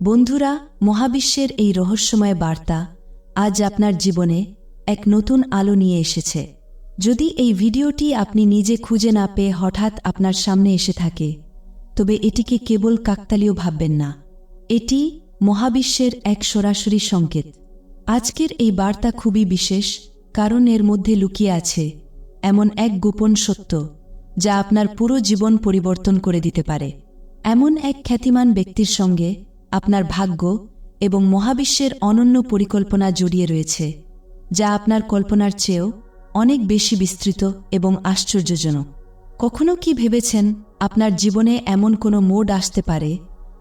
বন্ধুরা, মহাবিশ্বের এই রহস্যময় বার্তা আজ আপনার জীবনে এক নতুন আলো নিয়ে এসেছে। যদি এই ভিডিওটি আপনি নিজে খুঁজে না পেয়ে হঠাৎ আপনার সামনে এসে থাকে, তবে এটিকে কেবল কাকতালীয় ভাববেন না। এটি মহাবিশ্বের এক সরাসরি সংকেত। আজকের এই বার্তা খুবই বিশেষ, কারণ এর মধ্যে লুকিয়ে আছে এমন এক গোপন সত্য যা আপনার পুরো জীবন পরিবর্তন করে দিতে পারে। এমন এক খ্যাতিমান ব্যক্তির সঙ্গে আপনার ভাগ্য এবং মহাবিশ্বের অনন্য পরিকল্পনা জড়িয়ে রয়েছে, যা আপনার কল্পনার চেয়েও অনেক বেশি বিস্তৃত এবং আশ্চর্যজনক। কখনো কি ভেবেছেন আপনার জীবনে এমন কোনো মোড আসতে পারে,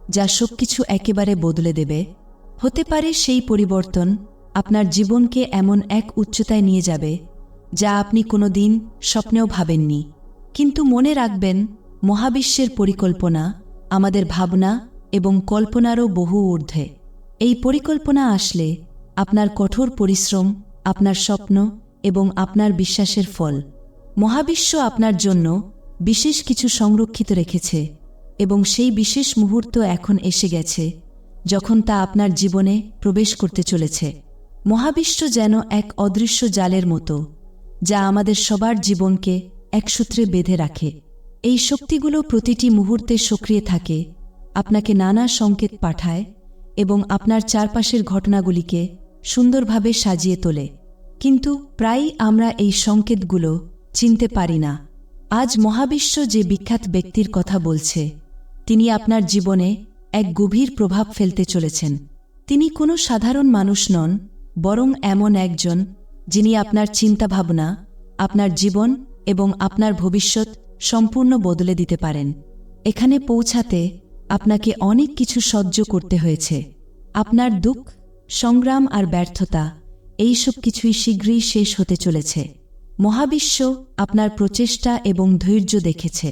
যা সবকিছু একেবারে বদলে দেবে? হতে পারে সেই পরিবর্তন আপনার জীবনকে এমন এক উচ্চতায় নিয়ে যাবে, যা আপনি কোনো দিন স্বপ্নেও ভাবেননি। কিন্তু মনে রাখবেন, মহাবিশ্বের পরিকল্পনা, আমাদের ভাবনা এবং কল্পনারও বহু ঊর্ধ্বে। এই পরিকল্পনা আসলে আপনার কঠোর পরিশ্রম, আপনার স্বপ্ন এবং আপনার বিশ্বাসের ফল। মহাবিশ্ব আপনার জন্য বিশেষ কিছু সংরক্ষিত রেখেছে এবং সেই বিশেষ মুহূর্ত এখন এসে গেছে যখন তা আপনার জীবনে প্রবেশ করতে চলেছে। মহাবিশ্ব যেন এক অদৃশ্য জালের মতো, যা আমাদের সবার জীবনকে একসূত্রে বেঁধে রাখে। এই শক্তিগুলো প্রতিটি মুহূর্তে সক্রিয় থাকে আপনাকে নানা সংকেত পাঠায় এবং আপনার চারপাশের ঘটনাগুলিকে সুন্দরভাবে সাজিয়ে তোলে। কিন্তু প্রায়ই আমরা এই সংকেতগুলো চিনতে পারি না। আজ মহাবিশ্ব যে বিখ্যাত ব্যক্তির কথা বলছে, তিনি আপনার জীবনে এক গভীর প্রভাব ফেলতে চলেছেন। তিনি কোনো সাধারণ মানুষ নন, বরং এমন একজন যিনি আপনার চিন্তাভাবনা, আপনার জীবন এবং আপনার ভবিষ্যৎ সম্পূর্ণ বদলে দিতে পারেন। এখানে পৌঁছাতে আপনাকে অনেক কিছু সহ্য করতে হয়েছে। আপনার দুঃখ, সংগ্রাম আর ব্যর্থতা, এইসব কিছুই শীঘ্রই শেষ হতে চলেছে। মহাবিশ্ব আপনার প্রচেষ্টা এবং ধৈর্য দেখেছে।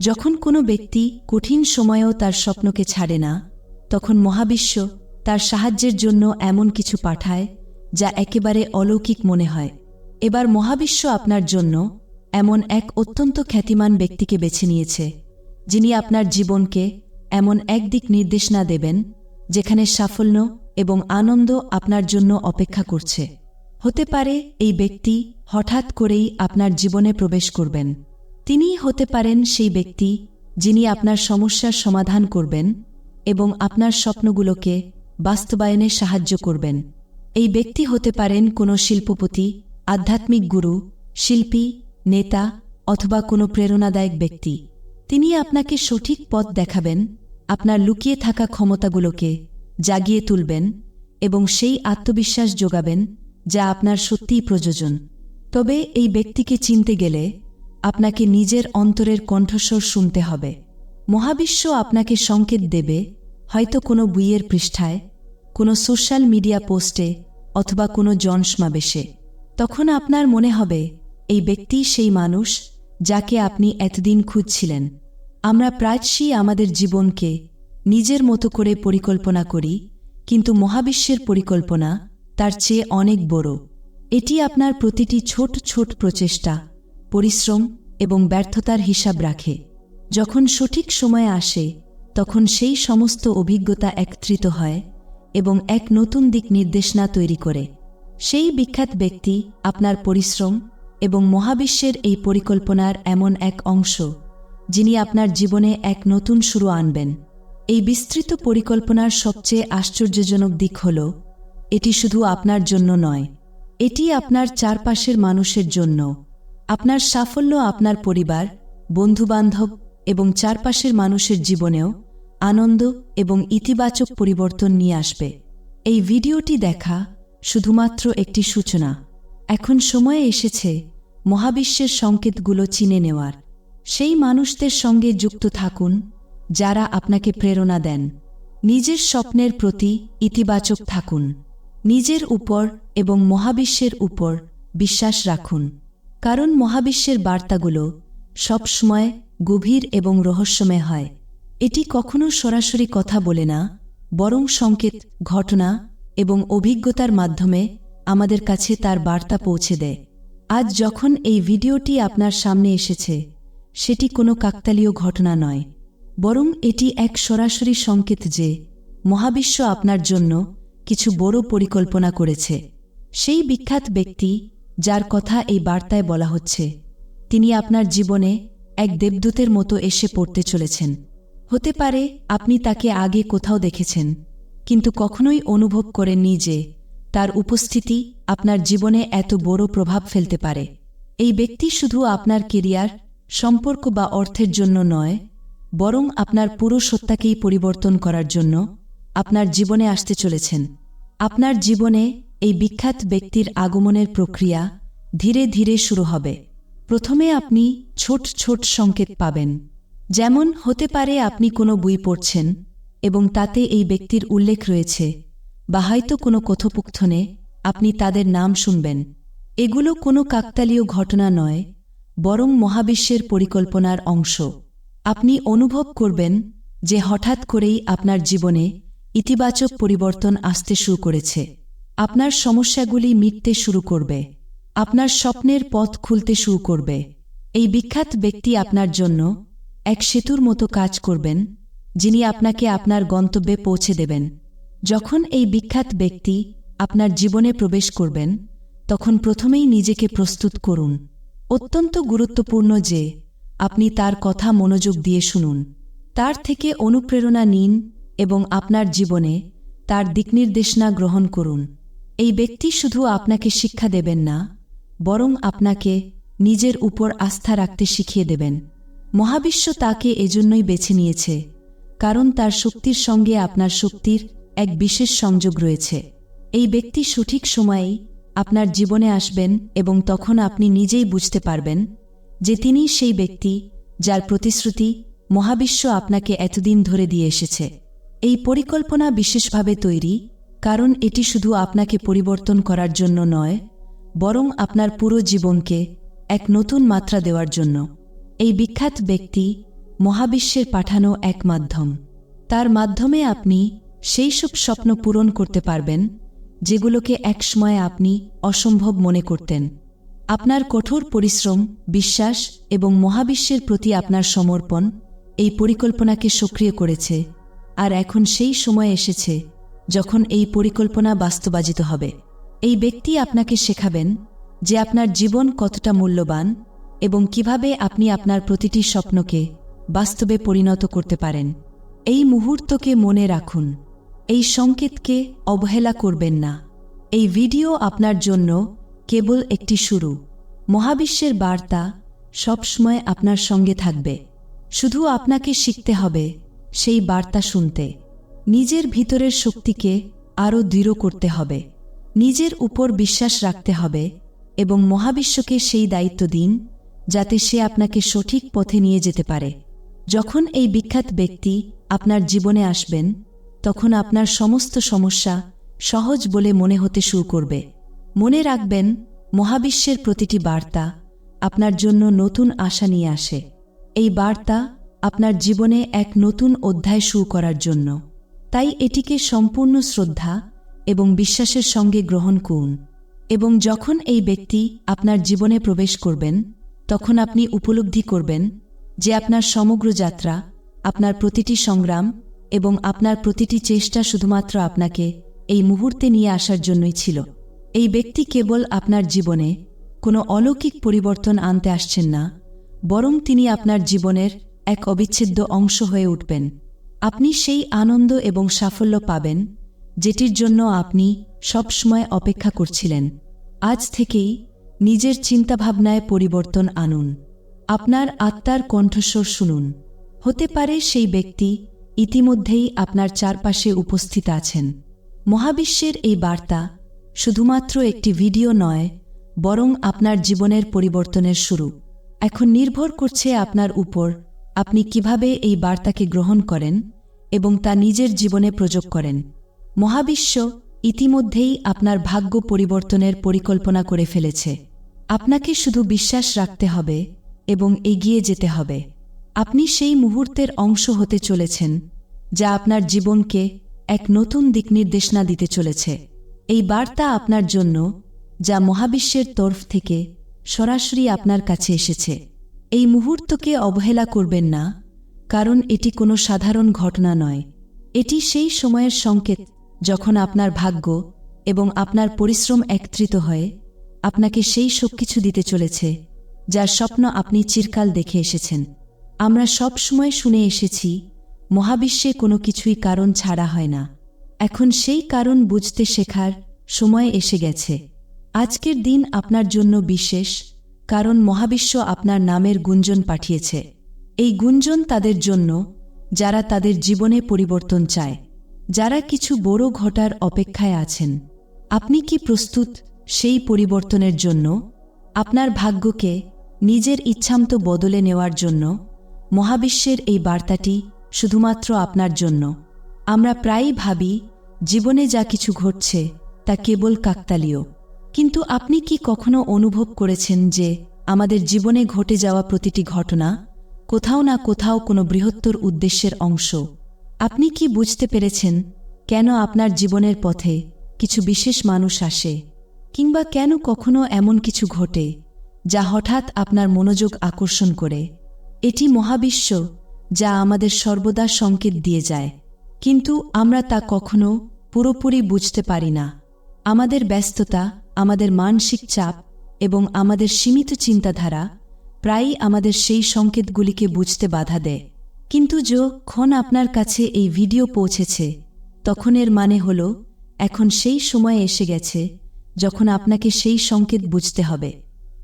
যখন কোনো ব্যক্তি কঠিন সময়েও তার স্বপ্নকে ছাড়ে না, তখন মহাবিশ্ব তার সাহায্যের জন্য এমন কিছু পাঠায় যা একেবারে অলৌকিক মনে হয়। এবার মহাবিশ্ব আপনার জন্য এমন এক অত্যন্ত খ্যাতিমান ব্যক্তিকে বেছে নিয়েছে, যিনি আপনার জীবনকে এমন এক দিক নির্দেশনা দেবেন, যেখানে সাফল্য এবং আনন্দ আপনার জন্য অপেক্ষা করছে। হতে পারে এই ব্যক্তি হঠাৎ করেই আপনার জীবনে প্রবেশ করবেন। তিনিই হতে পারেন সেই ব্যক্তি যিনি আপনার সমস্যার সমাধান করবেন এবং আপনার স্বপ্নগুলোকে বাস্তবায়নে সাহায্য করবেন। এই ব্যক্তি হতে পারেন কোনো শিল্পপতি, আধ্যাত্মিক গুরু, শিল্পী, নেতা অথবা কোনো প্রেরণাদায়ক ব্যক্তি। তিনি আপনাকে সঠিক পথ দেখাবেন আপনার লুকিয়ে থাকা ক্ষমতাগুলোকে জাগিয়ে তুলবেন এবং সেই আত্মবিশ্বাস যোগাবেন যা আপনার সত্যিই প্রয়োজন। তবে এই ব্যক্তিকে চিনতে গেলে আপনাকে নিজের অন্তরের কণ্ঠস্বর শুনতে হবে। মহাবিশ্ব আপনাকে সংকেত দেবে হয়তো কোনো বইয়ের পৃষ্ঠায়, কোনো সোশ্যাল মিডিয়া পোস্টে অথবা কোনো জনসমাবেশে। তখন আপনার মনে হবে, এই ব্যক্তি সেই মানুষ যাকে আপনি এতদিন খুঁজছিলেন। আমরা প্রায়শই আমাদের জীবনকে নিজের মতো করে পরিকল্পনা করি, কিন্তু মহাবিশ্বের পরিকল্পনা তার চেয়ে অনেক বড়। এটি আপনার প্রতিটি ছোট ছোট প্রচেষ্টা, পরিশ্রম এবং ব্যর্থতার হিসাব রাখে। যখন সঠিক সময় আসে, তখন সেই সমস্ত অভিজ্ঞতা একত্রিত হয় এবং এক নতুন দিক নির্দেশনা তৈরি করে। সেই বিখ্যাত ব্যক্তি আপনার পরিশ্রম এবং মহাবিশ্বের এই পরিকল্পনার এমন এক অংশ যিনি আপনার জীবনে এক নতুন শুরু আনবেন। এই বিস্তৃত পরিকল্পনার সবচেয়ে আশ্চর্যজনক দিক হল, এটি শুধু আপনার জন্য নয়, এটি আপনার চারপাশের মানুষের জন্য। আপনার সাফল্য আপনার পরিবার, বন্ধুবান্ধব এবং চারপাশের মানুষের জীবনেও আনন্দ এবং ইতিবাচক পরিবর্তন নিয়ে আসবে। এই ভিডিওটি দেখা শুধুমাত্র একটি সূচনা। এখন সময়ে এসেছে মহাবিশ্বের সংকেতগুলো চিনে নেওয়ার। সেই মানুষদের সঙ্গে যুক্ত থাকুন, যারা আপনাকে প্রেরণা দেন। নিজের স্বপ্নের প্রতি ইতিবাচক থাকুন। নিজের উপর এবং মহাবিশ্বের উপর বিশ্বাস রাখুন। কারণ মহাবিশ্বের বার্তাগুলো সবসময় গভীর এবং রহস্যময় হয়। এটি কখনো সরাসরি কথা বলে না, বরং সংকেত, ঘটনা এবং অভিজ্ঞতার মাধ্যমে আমাদের কাছে তার বার্তা পৌঁছে দেয়। আজ যখন এই ভিডিওটি আপনার সামনে এসেছে সেটি কোনো কাকতালীয় ঘটনা নয়, বরং এটি এক সরাসরি সংকেত যে মহাবিশ্ব আপনার জন্য কিছু বড় পরিকল্পনা করেছে। সেই বিখ্যাত ব্যক্তি যার কথা এই বার্তায় বলা হচ্ছে, তিনি আপনার জীবনে এক দেবদূতের মতো এসে পড়তে চলেছেন। হতে পারে আপনি তাকে আগে কোথাও দেখেছেন, কিন্তু কখনোই অনুভব করেননি যে তার উপস্থিতি আপনার জীবনে এত বড় প্রভাব ফেলতে পারে। এই ব্যক্তি শুধু আপনার কেরিয়ার সম্পর্ক বা অর্থের জন্য নয়, বরং আপনার পুরো সত্তাকেই পরিবর্তন করার জন্য আপনার জীবনে আসতে চলেছেন। আপনার জীবনে এই বিখ্যাত ব্যক্তির আগমনের প্রক্রিয়া ধীরে ধীরে শুরু হবে। প্রথমে আপনি ছোট ছোট সংকেত পাবেন, যেমন হতে পারে আপনি কোনো বই পড়ছেন এবং তাতে এই ব্যক্তির উল্লেখ রয়েছে বা হয়তো কোনো কথোপকথনে আপনি তাদের নাম শুনবেন। এগুলো কোনো কাকতালীয় ঘটনা নয় বরং মহাবিশ্বের পরিকল্পনার অংশ। আপনি অনুভব করবেন যে হঠাৎ করেই আপনার জীবনে ইতিবাচক পরিবর্তন আসতে শুরু করেছে। আপনার সমস্যাগুলি মিটতে শুরু করবে। আপনার স্বপ্নের পথ খুলতে শুরু করবে। এই বিখ্যাত ব্যক্তি আপনার জন্য এক সেতুর মতো কাজ করবেন, যিনি আপনাকে আপনার গন্তব্যে পৌঁছে দেবেন। যখন এই বিখ্যাত ব্যক্তি আপনার জীবনে প্রবেশ করবেন, তখন প্রথমেই নিজেকে প্রস্তুত করুন। অত্যন্ত গুরুত্বপূর্ণ যে, আপনি তার কথা মনোযোগ দিয়ে শুনুন। তার থেকে অনুপ্রেরণা নিন এবং আপনার জীবনে তার দিকনির্দেশনা গ্রহণ করুন। এই ব্যক্তি শুধু আপনাকে শিক্ষা দেবেন না, বরং আপনাকে নিজের উপর আস্থা রাখতে শিখিয়ে দেবেন। মহাবিশ্ব তাকে এজন্যই বেছে নিয়েছে, কারণ তার শক্তির সঙ্গে আপনার শক্তির এক বিশেষ সংযোগ রয়েছে। এই ব্যক্তি সঠিক সময়েই আপনার জীবনে আসবেন এবং তখন আপনি নিজেই বুঝতে পারবেন যে তিনি সেই ব্যক্তি যার প্রতিশ্রুতি মহাবিশ্ব আপনাকে এতদিন ধরে দিয়ে এসেছে। এই পরিকল্পনা বিশেষভাবে তৈরি, কারণ এটি শুধু আপনাকে পরিবর্তন করার জন্য নয়, বরং আপনার পুরো জীবনকে এক নতুন মাত্রা দেওয়ার জন্য। এই বিখ্যাত ব্যক্তি মহাবিশ্বের পাঠানো এক মাধ্যম। তার মাধ্যমে আপনি সেই সব স্বপ্ন পূরণ করতে পারবেন যেগুলোকে একসময় আপনি অসম্ভব মনে করতেন। আপনার কঠোর পরিশ্রম, বিশ্বাস এবং মহাবিশ্বের প্রতি আপনার সমর্পণ এই পরিকল্পনাকে সক্রিয় করেছে আর এখন সেই সময় এসেছে যখন এই পরিকল্পনা বাস্তবায়িত হবে। এই ব্যক্তি আপনাকে শেখাবেন যে আপনার জীবন কতটা মূল্যবান এবং কীভাবে আপনি আপনার প্রতিটি স্বপ্নকে বাস্তবে পরিণত করতে পারেন। এই মুহূর্তকে মনে রাখুন। এই সংকেতকে অবহেলা করবেন না। এই ভিডিও আপনার জন্য কেবল একটি শুরু। মহাবিশ্বের বার্তা সবসময় আপনার সঙ্গে থাকবে। শুধু আপনাকে শিখতে হবে সেই বার্তা শুনতে। নিজের ভিতরের শক্তিকে আরও দৃঢ় করতে হবে। নিজের উপর বিশ্বাস রাখতে হবে এবং মহাবিশ্বকে সেই দায়িত্ব দিন যাতে সে আপনাকে সঠিক পথে নিয়ে যেতে পারে। যখন এই বিখ্যাত ব্যক্তি আপনার জীবনে আসবেন তখন আপনার সমস্ত সমস্যা সহজ বলে মনে হতে শুরু করবে। মনে রাখবেন, মহাবিশ্বের প্রতিটি বার্তা আপনার জন্য নতুন আশা নিয়ে আসে। এই বার্তা আপনার জীবনে এক নতুন অধ্যায় শুরু করার জন্য। তাই এটিকে সম্পূর্ণ শ্রদ্ধা এবং বিশ্বাসের সঙ্গে গ্রহণ করুন এবং যখন এই ব্যক্তি আপনার জীবনে প্রবেশ করবেন, তখন আপনি উপলব্ধি করবেন যে আপনার সমগ্র যাত্রা, আপনার প্রতিটি সংগ্রাম এবং আপনার প্রতিটি চেষ্টা শুধুমাত্র আপনাকে এই মুহূর্তে নিয়ে আসার জন্যই ছিল। এই ব্যক্তি কেবল আপনার জীবনে কোনো অলৌকিক পরিবর্তন আনতে আসছেন না, বরং তিনি আপনার জীবনের এক অবিচ্ছেদ্য অংশ হয়ে উঠবেন। আপনি সেই আনন্দ এবং সাফল্য পাবেন, যেটির জন্য আপনি সবসময় অপেক্ষা করছিলেন। আজ থেকেই নিজের চিন্তাভাবনায় পরিবর্তন আনুন। আপনার আত্মার কণ্ঠস্বর শুনুন। হতে পারে সেই ব্যক্তি ইতিমধ্যেই আপনার চারপাশে উপস্থিত আছেন। মহাবিশ্বের এই বার্তা শুধুমাত্র একটি ভিডিও নয়, বরং আপনার জীবনের পরিবর্তনের শুরু। এখন নির্ভর করছে আপনার উপর আপনি কীভাবে এই বার্তাকে গ্রহণ করেন এবং তা নিজের জীবনে প্রযোগ করেন। মহাবিশ্ব ইতিমধ্যেই আপনার ভাগ্য পরিবর্তনের পরিকল্পনা করে ফেলেছে। আপনাকে শুধু বিশ্বাস রাখতে হবে এবং এগিয়ে যেতে হবে। আপনি সেই মুহূর্তের অংশ হতে চলেছেন, যা আপনার জীবনকে এক নতুন দিকনির্দেশনা দিতে চলেছে। এই বার্তা আপনার জন্য, যা মহাবিশ্বের তরফ থেকে সরাসরি আপনার কাছে এসেছে। এই মুহূর্তকে অবহেলা করবেন না, কারণ এটি কোনো সাধারণ ঘটনা নয়। এটি সেই সময়ের সংকেত, যখন আপনার ভাগ্য এবং আপনার পরিশ্রম একত্রিত হয়ে, আপনাকে সেই সব কিছু দিতে চলেছে, যার স্বপ্ন আপনি চিরকাল দেখে এসেছেন। আমরা সব সময় শুনে এসেছি, মহাবিশ্বে কোনো কিছুই কারণ ছাড়া হয় না। এখন সেই কারণ বুঝতে শেখার সময় এসে গেছে। আজকের দিন আপনার জন্য বিশেষ, কারণ মহাবিশ্ব আপনার নামের গুঞ্জন পাঠিয়েছে। এই গুঞ্জন তাদের জন্য, যারা তাদের জীবনে পরিবর্তন চায়। যারা কিছু বড় ঘটার অপেক্ষায় আছেন। আপনি কি প্রস্তুত সেই পরিবর্তনের জন্য? আপনার ভাগ্যকে নিজের ইচ্ছামতো বদলে নেওয়ার জন্য মহাবিশ্বের এই বার্তাটি শুধুমাত্র আপনার জন্য। আমরা প্রায়ই ভাবি, জীবনে যা কিছু ঘটছে, তা কেবল কাকতালীয়। কিন্তু আপনি কি কখনো অনুভব করেছেন যে আমাদের জীবনে ঘটে যাওয়া প্রতিটি ঘটনা কোথাও না কোথাও কোনো বৃহত্তর উদ্দেশ্যের অংশ? আপনি কি বুঝতে পেরেছেন কেন আপনার জীবনের পথে কিছু বিশেষ মানুষ আসে, কিংবা কেন কখনো এমন কিছু ঘটে, যা হঠাৎ আপনার মনোযোগ আকর্ষণ করে? এটি মহাবিশ্ব, যা আমাদের সর্বদা সংকেত দিয়ে যায়। কিন্তু আমরা তা কখনো পুরোপুরি বুঝতে পারি না। আমাদের ব্যস্ততা, আমাদের মানসিক চাপ এবং আমাদের সীমিত চিন্তাধারা প্রায়ই আমাদের সেই সংকেতগুলিকে বুঝতে বাধা দেয়। কিন্তু যখন আপনার কাছে এই ভিডিও পৌঁছেছে তখন এর মানে হল, এখন সেই সময় এসে গেছে, যখন আপনাকে সেই সংকেত বুঝতে হবে।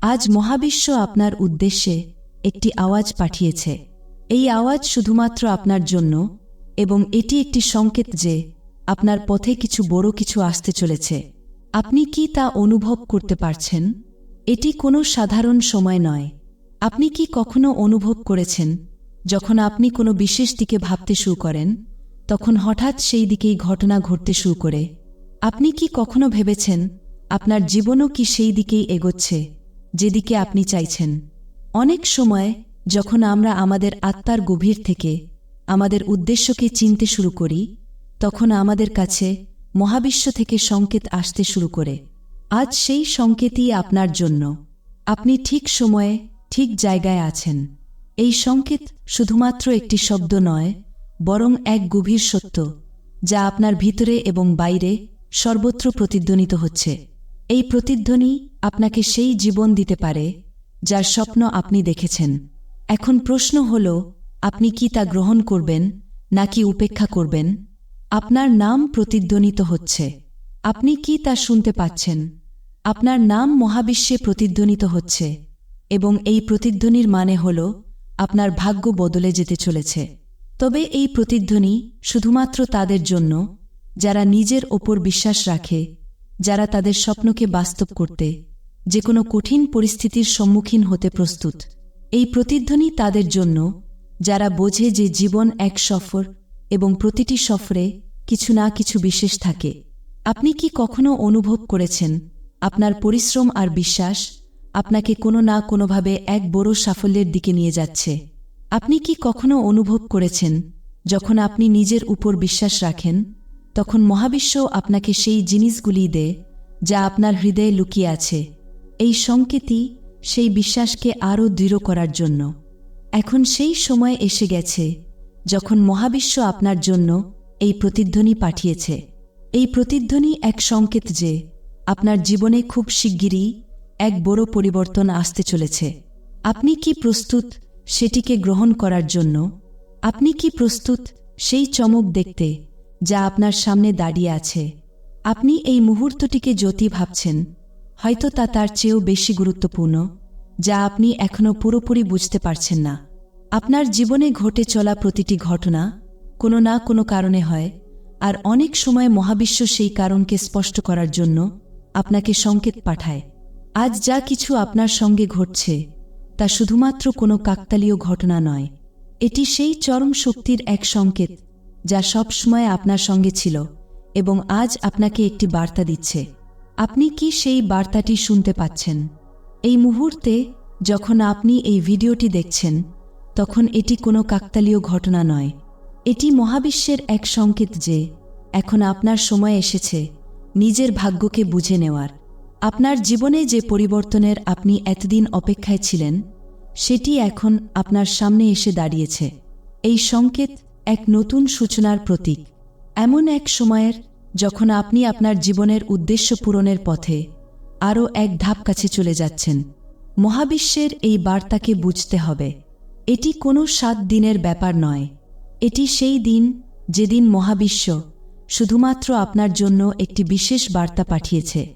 আজ মহাবিশ্ব আপনার উদ্দেশ্যে একটি আওয়াজ পাঠিয়েছে। এই আওয়াজ শুধুমাত্র আপনার জন্য এবং এটি একটি সংকেত যে আপনার পথে কিছু বড় কিছু আসতে চলেছে। আপনি কি তা অনুভব করতে পারছেন? এটি কোনো সাধারণ সময় নয়। আপনি কি কখনো অনুভব করেছেন, যখন আপনি কোনো বিশেষ দিকে ভাবতে শুরু করেন, তখন হঠাৎ সেই দিকেই ঘটনা ঘটতে শুরু করে? আপনি কি কখনো ভেবেছেন, আপনার জীবনও কি সেই দিকেই এগোচ্ছে, যেদিকে আপনি চাইছেন? অনেক সময় যখন আমরা আমাদের আত্মার গভীর থেকে আমাদের উদ্দেশ্যকে চিনতে শুরু করি, তখন আমাদের কাছে মহাবিশ্ব থেকে সংকেত আসতে শুরু করে। আজ সেই সংকেতই আপনার জন্য। আপনি ঠিক সময়ে ঠিক জায়গায় আছেন। এই সংকেত শুধুমাত্র একটি শব্দ নয়, বরং এক গভীর সত্য, যা আপনার ভিতরে এবং বাইরে সর্বত্র প্রতিধ্বনিত হচ্ছে। এই প্রতিধ্বনি আপনাকে সেই জীবন দিতে পারে যার স্বপ্ন আপনি দেখেছেন। এখন প্রশ্ন হল, আপনি কি তা গ্রহণ করবেন, নাকি উপেক্ষা করবেন? আপনার নাম প্রতিধ্বনিত হচ্ছে। আপনি কি তা শুনতে পাচ্ছেন? আপনার নাম মহাবিশ্বে প্রতিধ্বনিত হচ্ছে, এবং এই প্রতিধ্বনির মানে হল, আপনার ভাগ্য বদলে যেতে চলেছে। তবে এই প্রতিধ্বনি শুধুমাত্র তাদের জন্য, যারা নিজের ওপর বিশ্বাস রাখে, যারা তাদের স্বপ্নকে বাস্তব করতে যে কোনো কঠিন পরিস্থিতির সম্মুখীন হতে প্রস্তুত। এই প্রতিধ্বনি তাদের জন্য, যারা বোঝে যে জীবন এক সফর এবং প্রতিটি সফরে কিছু না কিছু বিশেষ থাকে। আপনি কি কখনো অনুভব করেছেন, আপনার পরিশ্রম আর বিশ্বাস আপনাকে কোনো না কোনোভাবে এক বড় সাফল্যের দিকে নিয়ে যাচ্ছে? আপনি কি কখনো অনুভব করেছেন, যখন আপনি নিজের উপর বিশ্বাস রাখেন, তখন মহাবিশ্ব আপনাকে সেই জিনিসগুলি দেয়, যা আপনার হৃদয়ে লুকিয়ে আছে? এই সংকেতই সেই বিশ্বাসকে আরও দৃঢ় করার জন্য। এখন সেই সময় এসে গেছে যখন মহাবিশ্ব আপনার জন্য এই প্রতিধ্বনি পাঠিয়েছে। এই প্রতিধ্বনি এক সংকেত যে আপনার জীবনে খুব শিগগিরই এক বড় পরিবর্তন আসতে চলেছে। আপনি কি প্রস্তুত সেটিকে গ্রহণ করার জন্য? আপনি কি প্রস্তুত সেই চমক দেখতে যা আপনার সামনে দাঁড়িয়ে আছে? আপনি এই মুহূর্তটিকে জ্যোতি ভাবছেন। হয়তো তা তার চেয়েও বেশি গুরুত্বপূর্ণ, যা আপনি এখনও পুরোপুরি বুঝতে পারছেন না। আপনার জীবনে ঘটে চলা প্রতিটি ঘটনা কোনো না কোনো কারণে হয়, আর অনেক সময় মহাবিশ্ব সেই কারণকে স্পষ্ট করার জন্য আপনাকে সংকেত পাঠায়। আজ যা কিছু আপনার সঙ্গে ঘটছে, তা শুধুমাত্র কোনো কাকতালীয় ঘটনা নয়, এটি সেই চরম শক্তির এক সংকেত, যা সবসময় আপনার সঙ্গে ছিল এবং আজ আপনাকে একটি বার্তা দিচ্ছে। আপনি কি সেই বার্তাটি শুনতে পাচ্ছেন? এই মুহূর্তে যখন আপনি এই ভিডিওটি দেখছেন, তখন এটি কোনো কাকতালীয় ঘটনা নয়। এটি মহাবিশ্বের এক সংকেত যে, এখন আপনার সময় এসেছে, নিজের ভাগ্যকে বুঝে নেওয়ার। আপনার জীবনে যে পরিবর্তনের আপনি এতদিন অপেক্ষায় ছিলেন, সেটি এখন আপনার সামনে এসে দাঁড়িয়েছে। এই সংকেত এক নতুন সূচনার প্রতীক। এমন এক সময়ের যখন আপনি আপনার জীবনের উদ্দেশ্য পূরণের পথে আরও এক ধাপ কাছে চলে যাচ্ছেন, মহাবিশ্বের এই বার্তাকে বুঝতে হবে, এটি কোনো সাত দিনের ব্যাপার নয়। এটি সেই দিন যেদিন মহাবিশ্ব শুধুমাত্র আপনার জন্য একটি বিশেষ বার্তা পাঠিয়েছে।